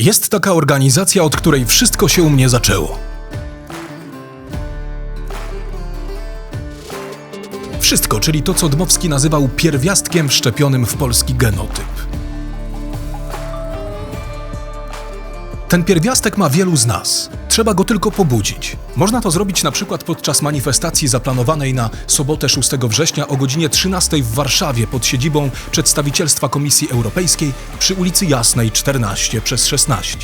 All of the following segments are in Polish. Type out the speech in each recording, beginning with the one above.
Jest taka organizacja, od której wszystko się u mnie zaczęło. Wszystko, czyli to, co Dmowski nazywał pierwiastkiem wszczepionym w polski genotyp. Ten pierwiastek ma wielu z nas. Trzeba go tylko pobudzić. Można to zrobić na przykład podczas manifestacji zaplanowanej na sobotę 6 września o godzinie 13 w Warszawie pod siedzibą przedstawicielstwa Komisji Europejskiej przy ulicy Jasnej 14 przez 16.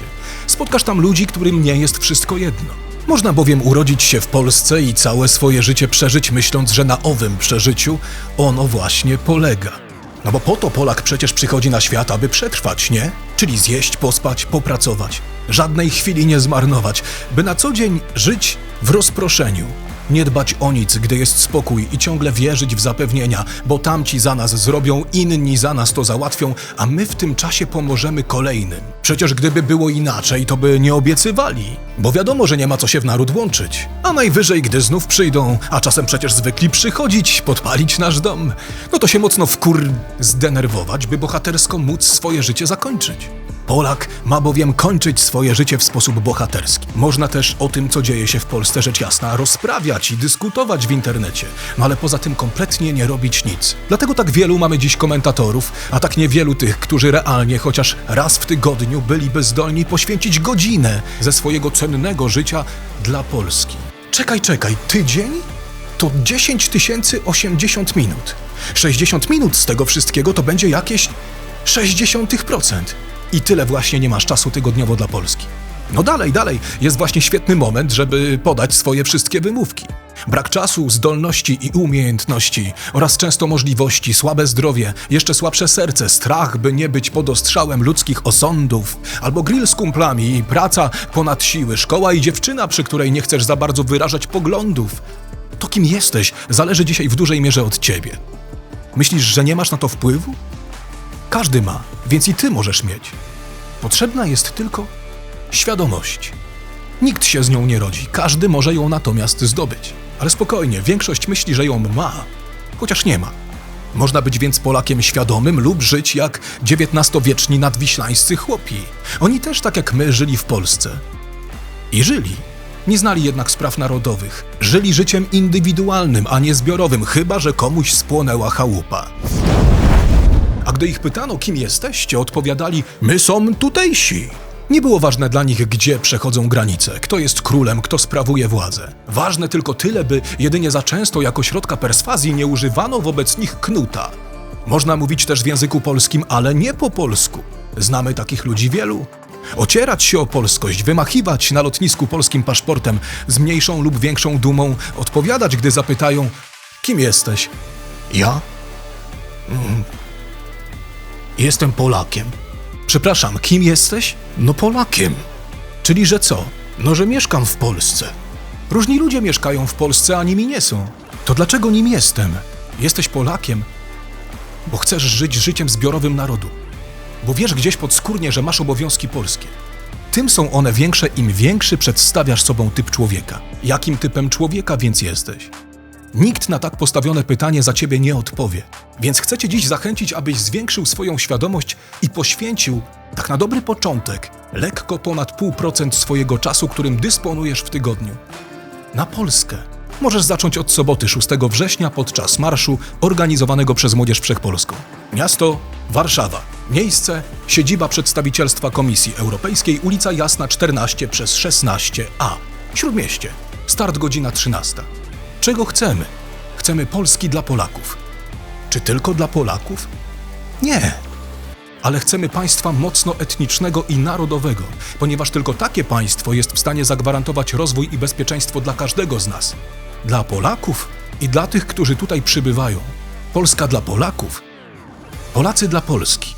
Spotkasz tam ludzi, którym nie jest wszystko jedno. Można bowiem urodzić się w Polsce i całe swoje życie przeżyć myśląc, że na owym przeżyciu ono właśnie polega. No bo po to Polak przecież przychodzi na świat, aby przetrwać, nie? Czyli zjeść, pospać, popracować. Żadnej chwili nie zmarnować, by na co dzień żyć w rozproszeniu. Nie dbać o nic, gdy jest spokój i ciągle wierzyć w zapewnienia, bo tamci za nas zrobią, inni za nas to załatwią, a my w tym czasie pomożemy kolejnym. Przecież gdyby było inaczej, to by nie obiecywali, bo wiadomo, że nie ma co się w naród łączyć. A najwyżej, gdy znów przyjdą, a czasem przecież zwykli przychodzić, podpalić nasz dom, no to się mocno wkur zdenerwować, by bohatersko móc swoje życie zakończyć. Polak ma bowiem kończyć swoje życie w sposób bohaterski. Można też o tym, co dzieje się w Polsce, rzecz jasna, rozprawiać i dyskutować w internecie, no ale poza tym kompletnie nie robić nic. Dlatego tak wielu mamy dziś komentatorów, a tak niewielu tych, którzy realnie chociaż raz w tygodniu byliby zdolni poświęcić godzinę ze swojego cennego życia dla Polski. Czekaj, czekaj, tydzień? To 10 tysięcy 80 minut. 60 minut z tego wszystkiego to będzie jakieś 0,6%. I tyle właśnie nie masz czasu tygodniowo dla Polski. No dalej, dalej, jest właśnie świetny moment, żeby podać swoje wszystkie wymówki. Brak czasu, zdolności i umiejętności oraz często możliwości, słabe zdrowie, jeszcze słabsze serce, strach, by nie być pod ostrzałem ludzkich osądów, albo grill z kumplami i praca ponad siły, szkoła i dziewczyna, przy której nie chcesz za bardzo wyrażać poglądów. To kim jesteś, zależy dzisiaj w dużej mierze od ciebie. Myślisz, że nie masz na to wpływu? Każdy ma, więc i ty możesz mieć. Potrzebna jest tylko świadomość. Nikt się z nią nie rodzi, każdy może ją natomiast zdobyć. Ale spokojnie, większość myśli, że ją ma, chociaż nie ma. Można być więc Polakiem świadomym lub żyć jak XIX-wieczni nadwiślańscy chłopi. Oni też, tak jak my, żyli w Polsce. I żyli. Nie znali jednak spraw narodowych. Żyli życiem indywidualnym, a nie zbiorowym, chyba że komuś spłonęła chałupa. Gdy ich pytano, kim jesteście, odpowiadali: My są tutejsi. Nie było ważne dla nich, gdzie przechodzą granice, kto jest królem, kto sprawuje władzę. Ważne tylko tyle, by jedynie za często jako środka perswazji nie używano wobec nich knuta. Można mówić też w języku polskim, ale nie po polsku. Znamy takich ludzi wielu. Ocierać się o polskość, wymachiwać na lotnisku polskim paszportem z mniejszą lub większą dumą, odpowiadać, gdy zapytają: Kim jesteś? Ja? Jestem Polakiem. Przepraszam, kim jesteś? No Polakiem. Czyli że co? No, że mieszkam w Polsce. Różni ludzie mieszkają w Polsce, a nimi nie są. To dlaczego nim jestem? Jesteś Polakiem, bo chcesz żyć życiem zbiorowym narodu. Bo wiesz gdzieś podskórnie, że masz obowiązki polskie. Tym są one większe, im większy przedstawiasz sobą typ człowieka. Jakim typem człowieka więc jesteś? Nikt na tak postawione pytanie za ciebie nie odpowie. Więc chcę cię dziś zachęcić, abyś zwiększył swoją świadomość i poświęcił, tak na dobry początek, lekko ponad pół procent swojego czasu, którym dysponujesz w tygodniu. Na Polskę. Możesz zacząć od soboty 6 września podczas marszu organizowanego przez Młodzież Wszechpolską. Miasto Warszawa. Miejsce siedziba przedstawicielstwa Komisji Europejskiej, ulica Jasna 14 przez 16a. Śródmieście. Start godzina 13. Czego chcemy? Chcemy Polski dla Polaków. Czy tylko dla Polaków? Nie. Ale chcemy państwa mocno etnicznego i narodowego, ponieważ tylko takie państwo jest w stanie zagwarantować rozwój i bezpieczeństwo dla każdego z nas. Dla Polaków i dla tych, którzy tutaj przybywają. Polska dla Polaków. Polacy dla Polski.